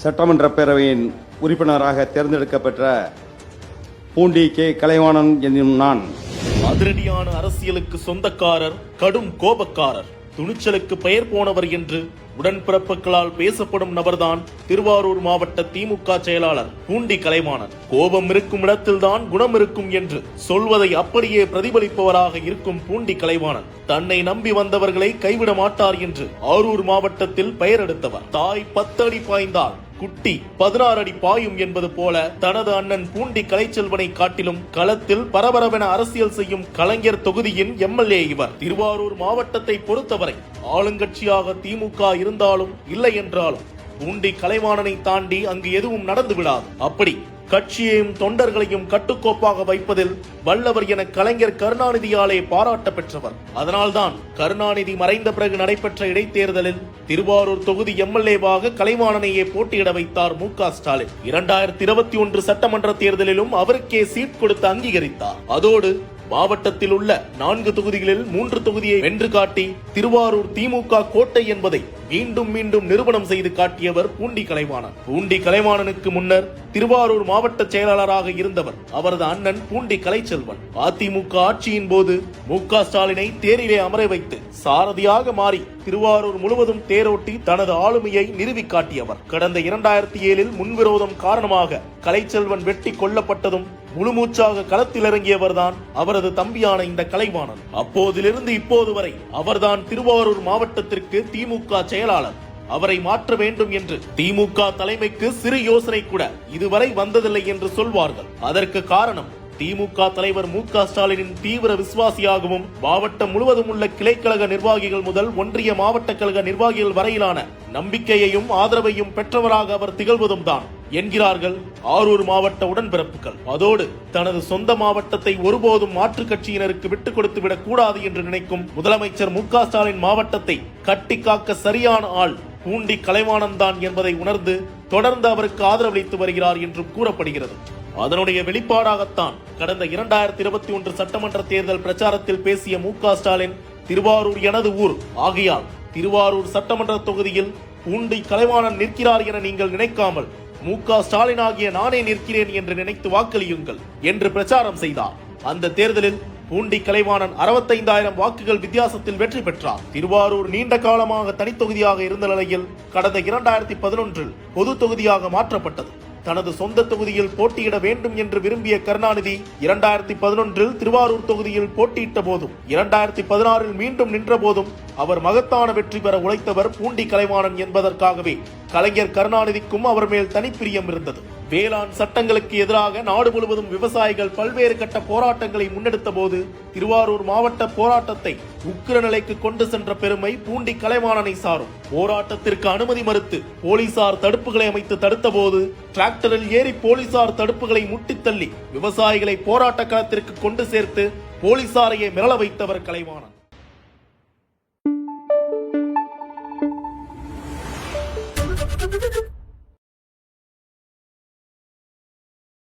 சட்டமன்ற பேரவையின் உறுப்பினராக தேர்ந்தெடுக்கப்பெற்ற பூண்டி கே. கலைவாணன் என்னும் நான். அதிரடியான அரசியலுக்கு சொந்தக்காரர் கடும் கோபக்காரர். துணிச்சலுக்கு பெயர் போனவர் என்று உடன்பிறப்புகளால் பேசப்படும் நபர்தான் திருவாரூர் மாவட்ட திமுக செயலாளர் பூண்டி கலைவாணன். கோபம் இருக்கும் இடத்தில்தான் குணம் இருக்கும் என்று சொல்வதை அப்படியே பிரதிபலிப்பவராக இருக்கும் பூண்டி கலைவாணன். தன்னை நம்பி வந்தவர்களை கைவிட மாட்டார் என்று ஆரூர் மாவட்டத்தில் பெயர் எடுத்தவர். தாய் பத்தடி பாய்ந்தால் குட்டி பதினாறு அடி பாயும் என்பது போல தனது அண்ணன் பூண்டி கலைச்செல்வனை காட்டிலும் களத்தில் பரபரவென அரசியல் செய்யும் கலைஞர் தொகுதியின் எம்எல்ஏ இவர். திருவாரூர் மாவட்டத்தை பொறுத்தவரை ஆளுங்கட்சியாக திமுக இருந்தாலும் இல்லை என்றாலும் பூண்டி கலைவாணனை தாண்டி அங்கு எதுவும் நடந்து விடாது அப்படி கட்சியையும் தொண்டர்களையும் கட்டுக்கோப்பாக வைப்பதில் வல்லவர் என கலைஞர் கருணாநிதியாலே பாராட்ட பெற்றவர். அதனால்தான் கருணாநிதி மறைந்த பிறகு நடைபெற்ற இடைத்தேர்தலில் திருவாரூர் தொகுதி எம்எல்ஏவாக கலைவாணனையே போட்டியிட வைத்தார் மு க ஸ்டாலின். இரண்டாயிரத்தி இருபத்தி ஒன்று சட்டமன்ற தேர்தலிலும் அவருக்கே சீட் கொடுத்து அங்கீகரித்தார். அதோடு மாவட்டத்தில் உள்ள நான்கு தொகுதிகளில் மூன்று தொகுதியை வென்று காட்டி திருவாரூர் திமுக கோட்டை என்பதை மீண்டும் மீண்டும் நிரூபணம் செய்து காட்டியவர் பூண்டி கலைவாணன் பூண்டி கலைவாணனுக்கு முன்னர் திருவாரூர் மாவட்ட செயலாளராக இருந்தவர் அவரது அண்ணன் பூண்டி கலைச்செல்வன். அதிமுக ஆட்சியின் போது மு ஸ்டாலினை தேரிலே அமர வைத்து சாரதியாக மாறி திருவாரூர் முழுவதும் தேரோட்டி தனது ஆளுமையை நிறுவி காட்டியவர். கடந்த இரண்டாயிரத்தி ஏழில் முன்விரோதம் காரணமாக கலைச்செல்வன் வெட்டி கொல்லப்பட்டதும் முழுமூச்சாக களத்தில் இறங்கியவர்தான் அவரது தம்பியான இந்த கலைவாணன். அப்போதிலிருந்து இப்போது வரை அவர்தான் திருவாரூர் மாவட்டத்திற்கு திமுக செயலாளர். அவரை மாற்ற வேண்டும் என்று திமுக தலைமைக்கு சிறு யோசனை கூட இதுவரை வந்ததில்லை என்று சொல்வார்கள். அதற்கு காரணம் திமுக தலைவர் மு க ஸ்டாலினின் தீவிர விசுவாசியாகவும் மாவட்டம் முழுவதும் உள்ள கிளைக்கழக நிர்வாகிகள் முதல் ஒன்றிய மாவட்ட கழக நிர்வாகிகள் வரையிலான நம்பிக்கையையும் ஆதரவையும் பெற்றவராக அவர் திகழ்வதும் தான் என்கிறார்கள் ஆரூர் மாவட்ட உடன்பிறப்புகள். அதோடு தனது சொந்த மாவட்டத்தை ஒருபோதும் மாற்றுக் கட்சியினருக்கு விட்டுக் கொடுத்து விடக் கூடாது என்று நினைக்கும் முதலமைச்சர் மு க ஸ்டாலின் மாவட்டத்தை கட்டி காக்க சரியான ஆள் பூண்டி கலைவாணன் தான் என்பதை உணர்ந்து தொடர்ந்து அவருக்கு ஆதரவளித்து வருகிறார் என்றும் கூறப்படுகிறது. அதனுடைய வெளிப்பாடாகத்தான் கடந்த இரண்டாயிரத்தி இருபத்தி ஒன்று சட்டமன்ற தேர்தல் பிரச்சாரத்தில் பேசிய மு க ஸ்டாலின் திருவாரூர் எனது ஊர் ஆகையால் திருவாரூர் சட்டமன்ற தொகுதியில் பூண்டி கலைவாணன் நிற்கிறார் என நீங்கள் நினைக்காமல் மு ஸ்டாலின் ஆகிய நானே நிற்கிறேன் என்று நினைத்து வாக்களியுங்கள் என்று பிரச்சாரம் செய்தார். அந்த தேர்தலில் பூண்டி கலைவாணன் அறுபத்தைந்தாயிரம் வாக்குகள் வித்தியாசத்தில் வெற்றி பெற்றார். திருவாரூர் நீண்ட காலமாக தனித்தொகுதியாக இருந்த நிலையில் கடந்த இரண்டாயிரத்தி பதினொன்றில் பொது தொகுதியாக மாற்றப்பட்டது. தனது சொந்த தொகுதியில் போட்டியிட வேண்டும் என்று விரும்பிய கருணாநிதி இரண்டாயிரத்தி பதினொன்றில் திருவாரூர் தொகுதியில் போட்டியிட்ட போதும் இரண்டாயிரத்தி பதினாறில் மீண்டும் நின்ற போதும் அவர் மகத்தான வெற்றி பெற உழைத்தவர் பூண்டி கலைவாணன் என்பதற்காகவே. கலைஞர் கருணாநிதிக்கும் அவர் மேல் தனிப்பிரியம் இருந்தது. வேளாண் சட்டங்களுக்கு எதிராக நாடு முழுவதும் விவசாயிகள் பல்வேறு கட்ட போராட்டங்களை முன்னெடுத்த போது திருவாரூர் மாவட்ட போராட்டத்தை உக்கிர நிலைக்கு கொண்டு சென்ற பெருமை பூண்டி கலைவாணனை சாரும் போராட்டத்திற்கு அனுமதி மறுத்து போலீசார் தடுப்புகளை அமைத்து தடுத்த போது டிராக்டரில் ஏறி போலீசார் தடுப்புகளை முட்டித்தள்ளி விவசாயிகளை போராட்ட களத்திற்கு கொண்டு சேர்த்து போலீசாரையே மிரள வைத்தவர் கலைவாணன்